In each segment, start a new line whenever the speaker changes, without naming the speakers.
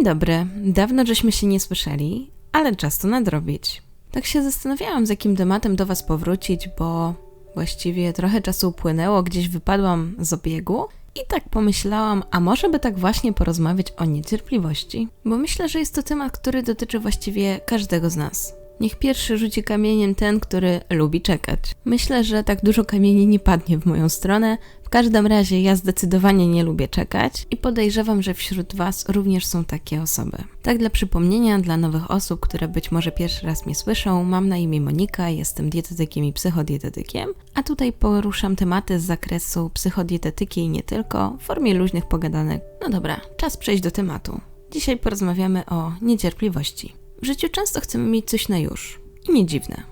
Dzień dobry. Dawno żeśmy się nie słyszeli, ale czas to nadrobić. Tak się zastanawiałam, z jakim tematem do Was powrócić, bo właściwie trochę czasu upłynęło, gdzieś wypadłam z obiegu i tak pomyślałam, a może by tak właśnie porozmawiać o niecierpliwości? Bo myślę, że jest to temat, który dotyczy właściwie każdego z nas. Niech pierwszy rzuci kamieniem ten, który lubi czekać. Myślę, że tak dużo kamieni nie padnie w moją stronę. W każdym razie ja zdecydowanie nie lubię czekać i podejrzewam, że wśród Was również są takie osoby. Tak dla przypomnienia dla nowych osób, które być może pierwszy raz mnie słyszą, mam na imię Monika, jestem dietetykiem i psychodietetykiem, a tutaj poruszam tematy z zakresu psychodietetyki i nie tylko w formie luźnych pogadanek. No dobra, czas przejść do tematu. Dzisiaj porozmawiamy o niecierpliwości. W życiu często chcemy mieć coś na już. I nie dziwne.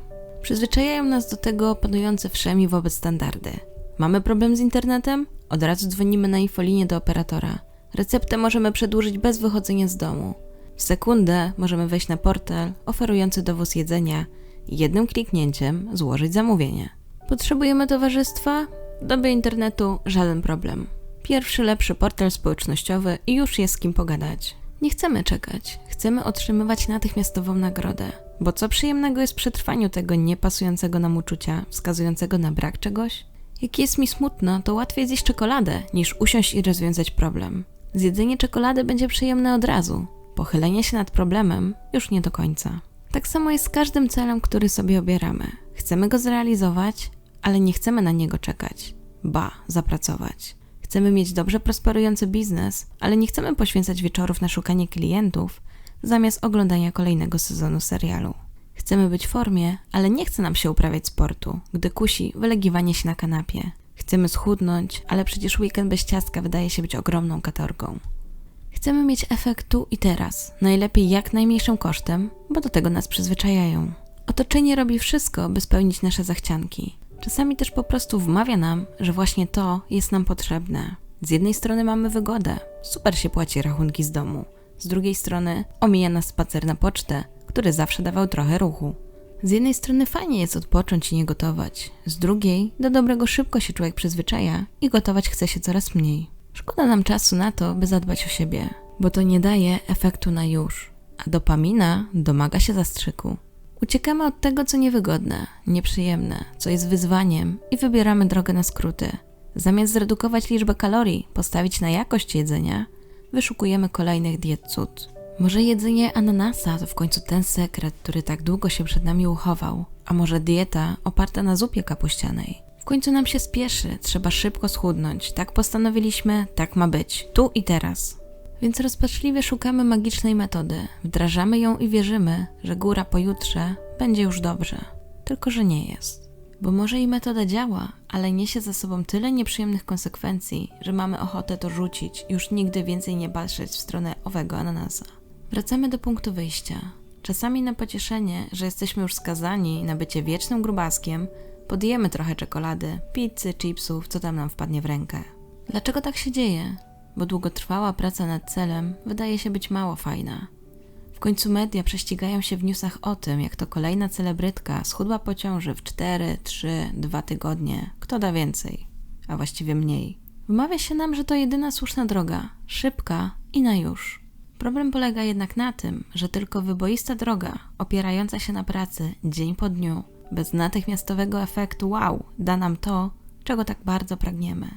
Przyzwyczajają nas do tego panujące wszemi wobec standardy. Mamy problem z internetem? Od razu dzwonimy na infolinię do operatora. Receptę możemy przedłużyć bez wychodzenia z domu. W sekundę możemy wejść na portal oferujący dowóz jedzenia i jednym kliknięciem złożyć zamówienie. Potrzebujemy towarzystwa? W dobie internetu żaden problem. Pierwszy lepszy portal społecznościowy i już jest z kim pogadać. Nie chcemy czekać, chcemy otrzymywać natychmiastową nagrodę. Bo co przyjemnego jest przetrwaniu tego niepasującego nam uczucia, wskazującego na brak czegoś? Jak jest mi smutno, to łatwiej zjeść czekoladę, niż usiąść i rozwiązać problem. Zjedzenie czekolady będzie przyjemne od razu. Pochylenie się nad problemem już nie do końca. Tak samo jest z każdym celem, który sobie obieramy. Chcemy go zrealizować, ale nie chcemy na niego czekać. Ba, zapracować. Chcemy mieć dobrze prosperujący biznes, ale nie chcemy poświęcać wieczorów na szukanie klientów zamiast oglądania kolejnego sezonu serialu. Chcemy być w formie, ale nie chce nam się uprawiać sportu, gdy kusi wylegiwanie się na kanapie. Chcemy schudnąć, ale przecież weekend bez ciastka wydaje się być ogromną katorgą. Chcemy mieć efekt tu i teraz, najlepiej jak najmniejszym kosztem, bo do tego nas przyzwyczajają. Otoczenie robi wszystko, by spełnić nasze zachcianki. Czasami też po prostu wmawia nam, że właśnie to jest nam potrzebne. Z jednej strony mamy wygodę, super się płaci rachunki z domu. Z drugiej strony omija nas spacer na pocztę, który zawsze dawał trochę ruchu. Z jednej strony fajnie jest odpocząć i nie gotować, z drugiej do dobrego szybko się człowiek przyzwyczaja i gotować chce się coraz mniej. Szkoda nam czasu na to, by zadbać o siebie, bo to nie daje efektu na już, a dopamina domaga się zastrzyku. Uciekamy od tego, co niewygodne, nieprzyjemne, co jest wyzwaniem i wybieramy drogę na skróty. Zamiast zredukować liczbę kalorii, postawić na jakość jedzenia, wyszukujemy kolejnych diet cud. Może jedzenie ananasa to w końcu ten sekret, który tak długo się przed nami uchował, a może dieta oparta na zupie kapuścianej. W końcu nam się spieszy, trzeba szybko schudnąć. Tak postanowiliśmy, tak ma być, tu i teraz. Więc rozpaczliwie szukamy magicznej metody, wdrażamy ją i wierzymy, że góra pojutrze będzie już dobrze. Tylko, że nie jest. Bo może i metoda działa, ale niesie za sobą tyle nieprzyjemnych konsekwencji, że mamy ochotę to rzucić już nigdy więcej nie patrzeć w stronę owego ananasa. Wracamy do punktu wyjścia. Czasami na pocieszenie, że jesteśmy już skazani na bycie wiecznym grubaskiem, podjemy trochę czekolady, pizzy, chipsów, co tam nam wpadnie w rękę. Dlaczego tak się dzieje? bo długotrwała praca nad celem wydaje się być mało fajna. W końcu media prześcigają się w newsach o tym, jak to kolejna celebrytka schudła po ciąży w 4, 3, 2 tygodnie. Kto da więcej, a właściwie mniej. Wmawia się nam, że to jedyna słuszna droga, szybka i na już. Problem polega jednak na tym, że tylko wyboista droga, opierająca się na pracy dzień po dniu, bez natychmiastowego efektu wow, da nam to, czego tak bardzo pragniemy.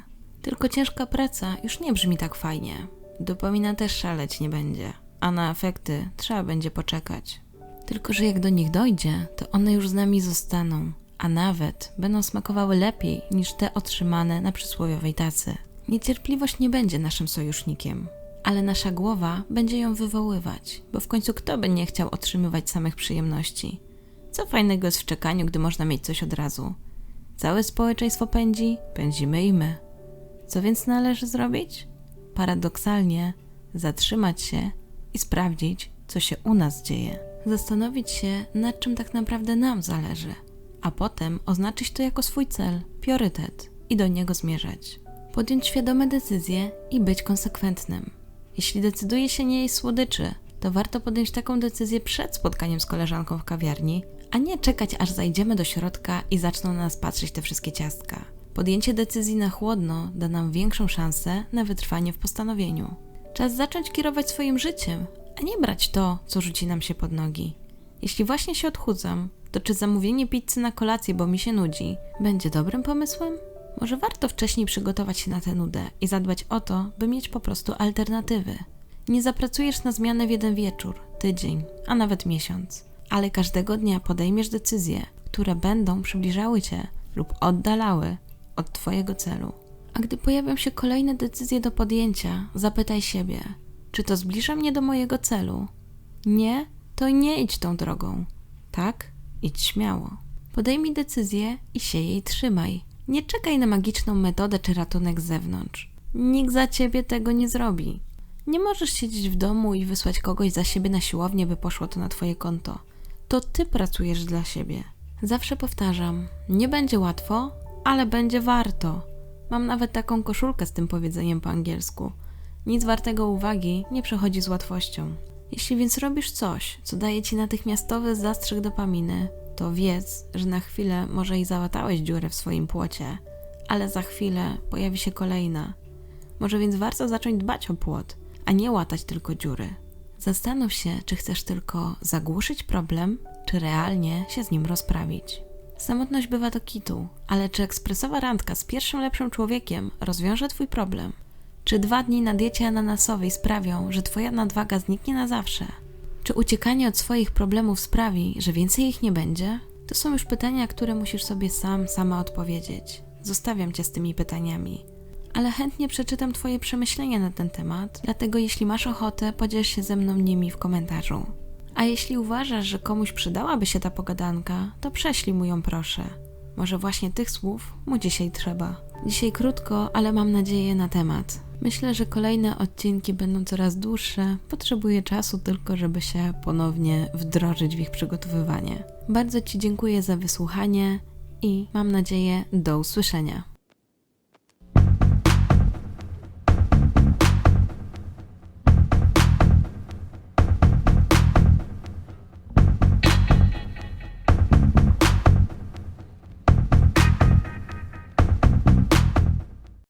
Tylko ciężka praca już nie brzmi tak fajnie. Dopomina też szaleć nie będzie, a na efekty trzeba będzie poczekać. Tylko, że jak do nich dojdzie, to one już z nami zostaną, a nawet będą smakowały lepiej niż te otrzymane na przysłowiowej tacy. Niecierpliwość nie będzie naszym sojusznikiem, ale nasza głowa będzie ją wywoływać, bo w końcu kto by nie chciał otrzymywać samych przyjemności? Co fajnego jest w czekaniu, gdy można mieć coś od razu? Całe społeczeństwo pędzi, pędzimy i my. Co więc należy zrobić? Paradoksalnie zatrzymać się i sprawdzić, co się u nas dzieje. Zastanowić się, nad czym tak naprawdę nam zależy, a potem oznaczyć to jako swój cel, priorytet i do niego zmierzać. Podjąć świadome decyzje i być konsekwentnym. Jeśli decyduje się nie jeść słodyczy, to warto podjąć taką decyzję przed spotkaniem z koleżanką w kawiarni, a nie czekać aż zajdziemy do środka i zaczną na nas patrzeć te wszystkie ciastka. Podjęcie decyzji na chłodno da nam większą szansę na wytrwanie w postanowieniu. Czas zacząć kierować swoim życiem, a nie brać to, co rzuci nam się pod nogi. Jeśli właśnie się odchudzam, to czy zamówienie pizzy na kolację, bo mi się nudzi, będzie dobrym pomysłem? Może warto wcześniej przygotować się na tę nudę i zadbać o to, by mieć po prostu alternatywy. Nie zapracujesz na zmianę w jeden wieczór, tydzień, a nawet miesiąc, ale każdego dnia podejmiesz decyzje, które będą przybliżały cię lub oddalały od Twojego celu. A gdy pojawią się kolejne decyzje do podjęcia, zapytaj siebie, czy to zbliża mnie do mojego celu? Nie, to nie idź tą drogą. Tak? Idź śmiało. Podejmij decyzję i się jej trzymaj. Nie czekaj na magiczną metodę czy ratunek z zewnątrz. Nikt za ciebie tego nie zrobi. Nie możesz siedzieć w domu i wysłać kogoś za siebie na siłownię, by poszło to na twoje konto. To ty pracujesz dla siebie. Zawsze powtarzam, nie będzie łatwo, ale będzie warto. Mam nawet taką koszulkę z tym powiedzeniem po angielsku. Nic wartego uwagi nie przechodzi z łatwością. Jeśli więc robisz coś, co daje ci natychmiastowy zastrzyk dopaminy, to wiedz, że na chwilę może i załatałeś dziurę w swoim płocie, ale za chwilę pojawi się kolejna. Może więc warto zacząć dbać o płot, a nie łatać tylko dziury. Zastanów się, czy chcesz tylko zagłuszyć problem, czy realnie się z nim rozprawić. Samotność bywa do kitu, ale czy ekspresowa randka z pierwszym lepszym człowiekiem rozwiąże twój problem? Czy dwa dni na diecie ananasowej sprawią, że twoja nadwaga zniknie na zawsze? Czy uciekanie od swoich problemów sprawi, że więcej ich nie będzie? To są już pytania, które musisz sobie sam, sama odpowiedzieć. Zostawiam cię z tymi pytaniami. Ale chętnie przeczytam Twoje przemyślenia na ten temat, dlatego jeśli masz ochotę, podziel się ze mną nimi w komentarzu. A jeśli uważasz, że komuś przydałaby się ta pogadanka, to prześlij mu ją proszę. Może właśnie tych słów mu dzisiaj trzeba. Dzisiaj krótko, ale mam nadzieję na temat. Myślę, że kolejne odcinki będą coraz dłuższe. Potrzebuję czasu tylko, żeby się ponownie wdrożyć w ich przygotowywanie. Bardzo Ci dziękuję za wysłuchanie i mam nadzieję do usłyszenia.